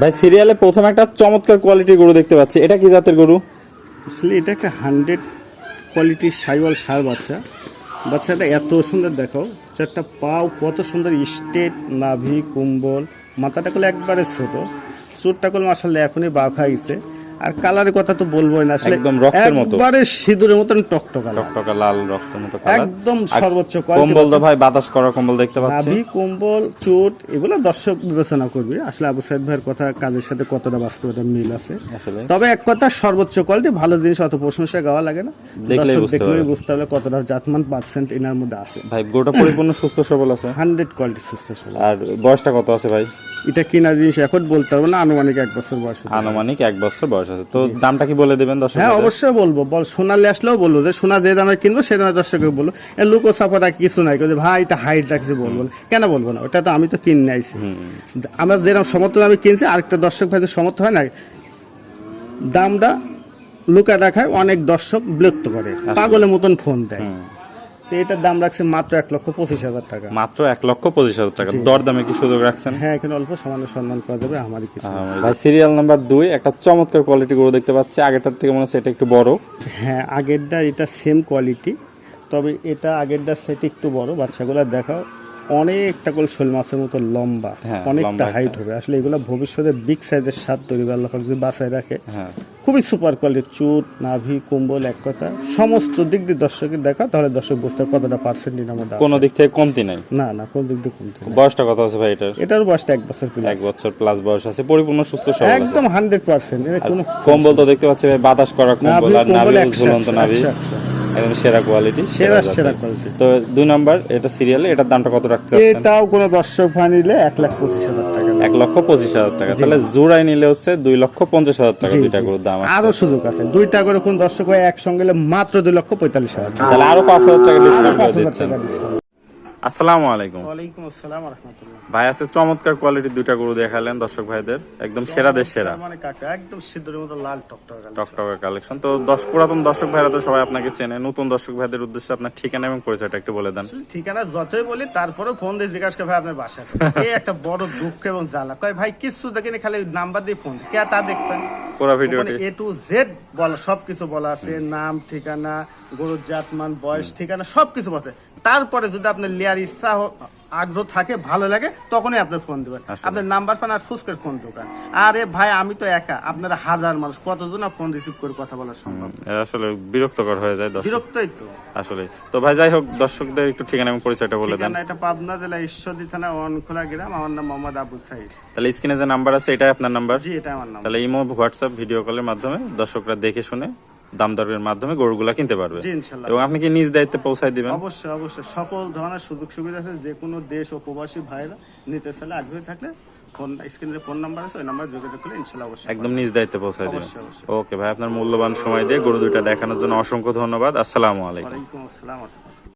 ভাই সিরিয়ালে প্রথম একটা চমৎকার কোয়ালিটির গরু দেখতে পাচ্ছি। এটা কি জাতের গরু? আসলে এটা একটা হান্ড্রেড কোয়ালিটি সাইওয়াল সার বাচ্চা। বাচ্চাটা এত সুন্দর দেখো। চারটা পাও কত সুন্দর স্টেট নাভি, কুম্বল। মাথাটা করলে একবারে ছোট। চোরটা করলে আসলে এখনই বাঘ হয়ে গেছে। আর কালারের কথা তো বলবোই না আসলে একদম রক্তের মতো। একবারে সিঁদুরের মতন টকটকা টকটকা লাল রক্তের মতো কালার। একদম সর্বোচ্চ কম্বল তো ভাই বাতাস করা কম্বল দেখতে পাচ্ছি। নাভি কম্বল চোট এগুলো দর্শক বিবেচনা করবে। আসলে আবু সাইদ ভাইয়ের কথা কাজের সাথে কতটা বাস্তবতা মিল আছে। তবে এক কথা সর্বোচ্চ কোয়ালিটি ভালো জিনিস অত প্রশংসা গাওয়া লাগে না। দেখলেই বুঝতে বুঝতে হবে কতটা জাতমান পার্সেন্ট এনার মধ্যে আছে। ভাই গোটা পরিপূর্ণ সুস্থ সবল আছে। হান্ড্রেড কোয়ালিটি সুস্থ সবল। আর বয়সটা কত আছে ভাই? এটা কিনা জিনিস এখন বলতে পারব না আনুমানিক এক বছর বয়স। আনুমানিক এক বছর বয়স আছে। তো দামটা কি বলে দিবেন দর্শক হ্যাঁ অবশ্যই বলব। বল সোনালে আসলেও বলব যে সোনা যে দামে কিনবো সে দামে দর্শকে বলব। এ লুকো সাপোর্ট কিছু নাই কিন্তু ভাই এটা হাইট রাখছে বলব না। কেন বলব না? ওটা তো আমি তো কিনে আইছি। আমার যেরকম সমর্থন আমি কিনছি আরেকটা দর্শক ভাই সমর্থ হয় না দামটা লুকা রাখায় অনেক দর্শক বিরক্ত করে। পাগলের মতন ফোন দেয়। তো এটার দাম রাখছে মাত্র এক লক্ষ পঁচিশ হাজার টাকা। মাত্র এক লক্ষ পঁচিশ হাজার টাকা। দর দামে কি সুযোগ রাখছেন? হ্যাঁ এখানে অল্প সামান্য সম্মান করা যাবে আমারই কিছু। ভাই সিরিয়াল নাম্বার দুই একটা চমৎকার কোয়ালিটি গরু দেখতে পাচ্ছি। আগেরটার থেকে মনে হচ্ছে এটা একটু বড়। হ্যাঁ আগেরটা এটা সেম কোয়ালিটি তবে এটা আগেরটার সাথে একটু বড়। বাচ্চাগুলো দেখাও অনেকটা করে শোল মাছের মতো লম্বা হ্যাঁ, অনেকটা হাইট হবে। আসলে এগুলো ভবিষ্যতে বিগ সাইজের স্বাদ তৈরি করে আল্লাহ যদি বাসায় রাখে হ্যাঁ। খুবই সুপার কোয়ালিটি চুট নাভি কুম্বল এক কথা সমস্ত দিক দিয়ে দর্শকের দেখা তাহলে দর্শক বুঝতে কতটা পার্সেন্ট এর আছে। কোনো দিক থেকে কমতি নাই না না কোন দিক দিয়ে কমতে না। বয়সটা কত আছে ভাই এটার এটার বয়সটা এক বছর plus। এক বছর প্লাস বয়স আছে পরিপূর্ণ সুস্থ সবল আছে একদম হান্ড্রেড পার্সেন্ট এটা কোনো কম্বল তো দেখতে পাচ্ছি ভাই বাতাস করা কম্বল আর কুম্বল নাভি একশো, ঝুলন্ত একশো, নাভি একশো, একশো। একদম সেরা কোয়ালিটি সেরা সেরা কোয়ালিটি তো দুই নাম্বার এটা সিরিয়ালে এটার দামটা কত রাখতে চাচ্ছেন এটাও কোনো দর্শক ভাই নিলে এক লাখ পঁচিশ হাজার এক লক্ষ পঁচিশ হাজার টাকা। তাহলে জোড়াই নিলে হচ্ছে দুই লক্ষ পঞ্চাশ হাজার টাকা দুইটা গরুর দাম আরও সুযোগ আছে। দুইটা করে কোন দর্শক হয় একসঙ্গে মাত্র দুই লক্ষ পঁয়তাল্লিশ হাজার টাকা। তাহলে আরও পাঁচ হাজার টাকা ডিসকাউন্ট করে দিচ্ছেন। আসসালামু আলাইকুম। ওয়ালাইকুম আসসালাম রহমতুল্লাহ। ভাই আছে চমৎকার কোয়ালিটির দুইটা গরু দেখালেন দর্শক ভাইদের। একদম সেরাদের সেরা। মানে কাকা একদম সিদ্ধের মতো লাল টকটক কালেকশন তো দশ পুরাতন দর্শক ভাইরা তো সবাই আপনাকে চেনে। নতুন দর্শক ভাইদের উদ্দেশ্যে আপনার ঠিকানা এবং পরিচয়টা একটু বলে দেন। ঠিকানা যতই বলি তারপরে ফোন দিয়ে জিজ্ঞাসা করে ভাই আপনার বাসা এই একটা বড় দুঃখ এবং জ্বালা। কয় ভাই কিছু দেখিনি? খালি নাম্বার দিয়ে ফোন কে তা দেখবেন পুরো ভিডিওটি এ টু। জেড বলা সবকিছু বলা আছে। নাম ঠিকানা গরুর জাতমান বয়স ঠিকানা সবকিছু বলা আছে। তারপরে যদি আপনার লিয়ার ইচ্ছা আগ্রহ থাকে ভালো লাগে তখনই আপনি ফোন দিবেন। আপনার নাম্বার পান আর ফুসকের ফোন দোকান আরে ভাই আমি তো একা। আপনারা হাজার মানুষ কতজন ফোন রিসিভ করে কথা বলা সম্ভব? আসলে বিরক্তকর হয়ে যায় বিরক্তই তো। আসলে। তো ভাই যাই হোক দর্শকদের একটু ঠিকানা এবং পরিচয়টা বলে দেন। এটা পাবনা জেলা ঈশ্বরদী থানা অনখোলা গ্রাম। আমার নাম মোহাম্মদ আবু সাইদ। তাহলে স্ক্রিনে যে নাম্বার আছে এটাই আপনার নাম্বার জি এটা আমার নাম তাহলে ইমো হোয়াটসঅ্যাপ ভিডিও কলের মাধ্যমে দর্শকরা দেখে শুনে দাম দরের মাধ্যমে গরুগুলো কিনতে পারবে। এবং আপনি কি নিজ দায়িত্বে পৌঁছায় দিবেন? অবশ্যই অবশ্যই। সকল ধরনের সুযোগ সুবিধা আছে যে কোনো দেশ ও প্রবাসী ভাইরা নিতে চাইলে আগ্রহী থাকলে ফোন স্ক্রিনে ফোন নাম্বার আছে ওই নাম্বার যোগাযোগ করলে অবশ্যই একদম নিজ দায়িত্বে পৌঁছায় দিবেন। ওকে ভাই আপনার মূল্যবান সময় দিয়ে গরু দুইটা দেখানোর জন্য অসংখ্য ধন্যবাদ। আসসালামু আলাইকুম। ওয়ালাইকুম আসসালাম।